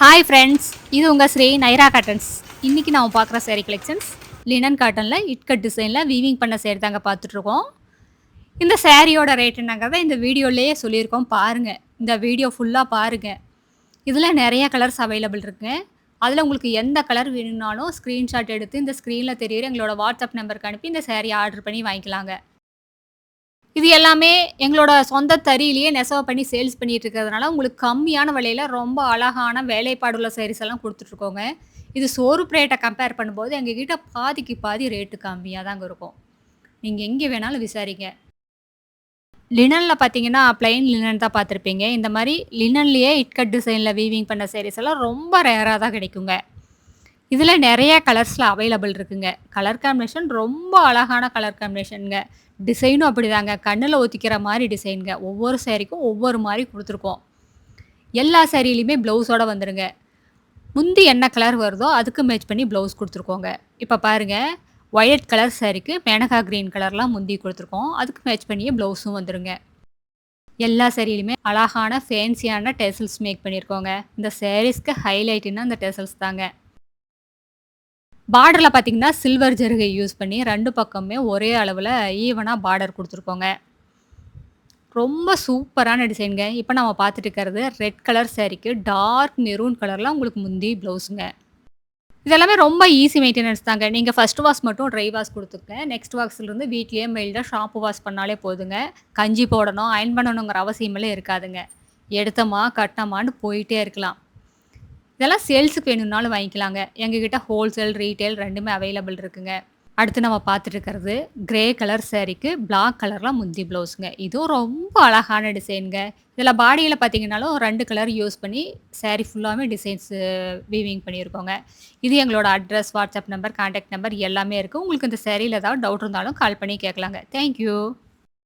Hi friends இது உங்கள் Sri Naira cottons இன்றைக்கி நான் பார்க்குற சேரீ கலெக்ஷன்ஸ் லினன் காட்டனில் இட்கட் டிசைனில் வீவிங் பண்ண சேரீ தாங்க பார்த்துட்ருக்கோம். இந்த சேரீயோட ரேட் என்னங்கிறத இந்த வீடியோலேயே சொல்லியிருக்கோம். பாருங்கள் இந்த வீடியோ ஃபுல்லாக பாருங்கள் இதில் நிறைய கலர்ஸ் அவைலபிள் இருக்குங்க அதில் உங்களுக்கு எந்த கலர் வேணும்னாலும் ஸ்க்ரீன்ஷாட் எடுத்து இந்த ஸ்க்ரீனில் தெரியுற எங்களோட வாட்ஸ்அப் நம்பருக்கு அனுப்பி இந்த சேரீ ஆர்டர் பண்ணி வாங்கிக்கலாங்க. இது எல்லாமே எங்களோட சொந்த தறியிலேயே நெசவு பண்ணி சேல்ஸ் பண்ணிட்டு இருக்கிறதுனால உங்களுக்கு கம்மியான விலையில ரொம்ப அழகான வேலைப்பாடுள்ள sarees எல்லாம் கொடுத்துட்ருக்கோங்க இது சோறு ரேட்டை கம்பேர் பண்ணும்போது எங்ககிட்ட பாதிக்கு பாதி ரேட்டு கம்மியாக தாங்க இருக்கும். நீங்கள் எங்கே வேணாலும் விசாரிங்க. லினனில் பார்த்தீங்கன்னா பிளைன் லினன் தான் பார்த்துருப்பீங்க இந்த மாதிரி லினன்லேயே இட்கட் டிசைனில் வீவிங் பண்ண sarees எல்லாம் ரொம்ப ரேராக தான் கிடைக்குங்க. இதில் நிறைய கலர்ஸில் அவைலபிள் இருக்குங்க. கலர் காம்பினேஷன் ரொம்ப அழகான கலர் காம்பினேஷனுங்க டிசைனும் அப்படிதாங்க. கண்ணில் ஒத்திக்கிற மாதிரி டிசைனுங்க ஒவ்வொரு சேரீக்கும் ஒவ்வொரு மாதிரி கொடுத்துருக்கோம். எல்லா சேரீலையுமே ப்ளவுஸோட வந்துடுங்க முந்தி என்ன கலர் வருதோ அதுக்கு மேட்ச் பண்ணி ப்ளவுஸ் கொடுத்துருக்கோங்க. இப்போ பாருங்கள் ஒயலட் கலர் சேரீக்கு மேனகா க்ரீன் கலர்லாம் முந்தி கொடுத்துருக்கோம். அதுக்கு மேட்ச் பண்ணியே ப்ளவுஸும் வந்துடுங்க எல்லா சேரீலையுமே அழகான ஃபேன்சியான டெசல்ஸ் மேக் பண்ணியிருக்கோங்க இந்த சேரீஸ்க்கு ஹைலைட்டுன்னா அந்த டெசல்ஸ் தாங்க. பார்டரில் பார்த்தீங்கன்னா சில்வர் ஜருகை யூஸ் பண்ணி ரெண்டு பக்கமே ஒரே அளவில் ஈவனாக பார்டர் கொடுத்துருக்கோங்க. ரொம்ப சூப்பரான டிசைனுங்க இப்போ நம்ம பார்த்துட்டு இருக்கிறது ரெட் கலர் சேரீக்கு டார்க் மெரூன் கலரில் உங்களுக்கு முந்தி ப்ளவுஸுங்க இதெல்லாமே ரொம்ப ஈஸி மெயின்டெனன்ஸ் தாங்க. நீங்கள் ஃபஸ்ட் வாஷ் மட்டும் ட்ரை வாஷ் கொடுத்துருங்க நெக்ஸ்ட் வாஷ்லேருந்து வீட்லேயே மெயில்டாக ஷாம்பு வாஷ் பண்ணாலே போதுங்க. கஞ்சி போடணும் அயன் பண்ணணுங்கிற அவசியமெல்லாம் இருக்காதுங்க. எடுத்தமா கட்டமான்னு போயிட்டே இருக்கலாம். இதெல்லாம் சேல்ஸுக்கு வேணும்னாலும் வாங்கிக்கலாங்க. எங்ககிட்ட ஹோல்சேல் ரீட்டைல் ரெண்டுமே அவைலபிள் இருக்குங்க. அடுத்து நம்ம பார்த்துட்டு இருக்கிறது கிரே கலர் சேரீக்கு பிளாக் கலரில் முந்தி ப்ளவுஸுங்க. இதுவும் ரொம்ப அழகான டிசைனுங்க. இதில் பாடியில் பார்த்தீங்கன்னாலும் ரெண்டு கலர் யூஸ் பண்ணி சேரீ ஃபுல்லாகவே டிசைன்ஸ் வீவிங் பண்ணியிருக்கோங்க. இது எங்களோட address WhatsApp number contact number எல்லாமே இருக்குது உங்களுக்கு இந்த சேரீயில் ஏதாவது டவுட் இருந்தாலும் கால் பண்ணி கேட்கலாங்க. தேங்க்யூ